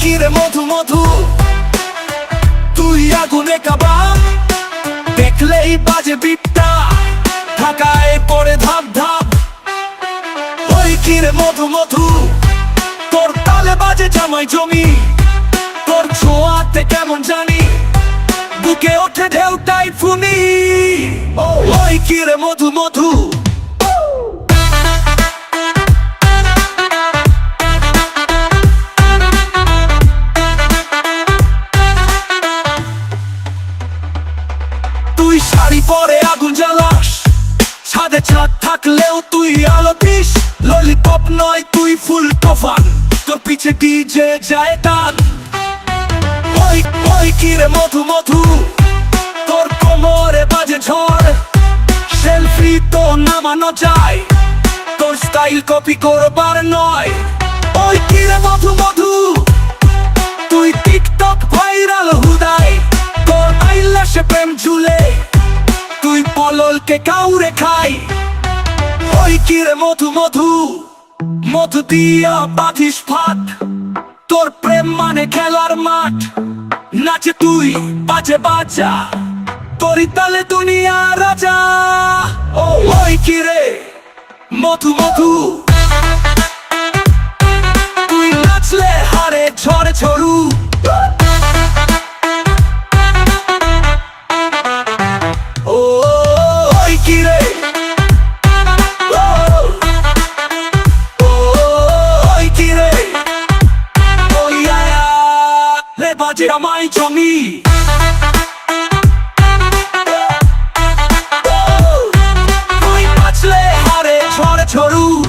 কিরে মধু মধু। তুই আগুনে কাবাব দেখলেই বাজে বিপটা ঢাকায় পড়ে ধাপ ধাপ। ওই কিরে মধু মধু। তোর তালে বাজে জামাই জমি। তোর ছোঁয়াতে কেমন জানি? বুকে ওঠে ঢেউটাই ফুনি ওই কিরে মধু মধু? তুই শাড়ি পরে আগুন জ্বালাস। ছাদে ছাদ থাকলেও তুই আলো দিস। ললিপপ নয়, তুই ফুল তোফান। তোর পিছে ডিজে যায় টান ওই কিরে মধু মধু, তোর কোমরে বাজে ঝড়। সেলফি তো নামানো যায়, তোর স্টাইল কপি করবার নয়। ওই কিরে মধু মধু, তুই টিকটক ভাইরাল হুদাই। তোর আইলাসে প্রেম ঝুলে, তুই পললকে কাউরে খাই। ওই কিরে মধু মধু মধু দিয়া বাঁধিস ভাত তোর প্রেম মানে খেলার মাঠ। নাচে তুই, বাজে বাজা। তোরই তালে দুনিয়া রাজা। ও ওই কিরে মধু মধু। তুই নাচলে হারে ঝড়ে ঝরু ও ওই কিরে আমায় জমি।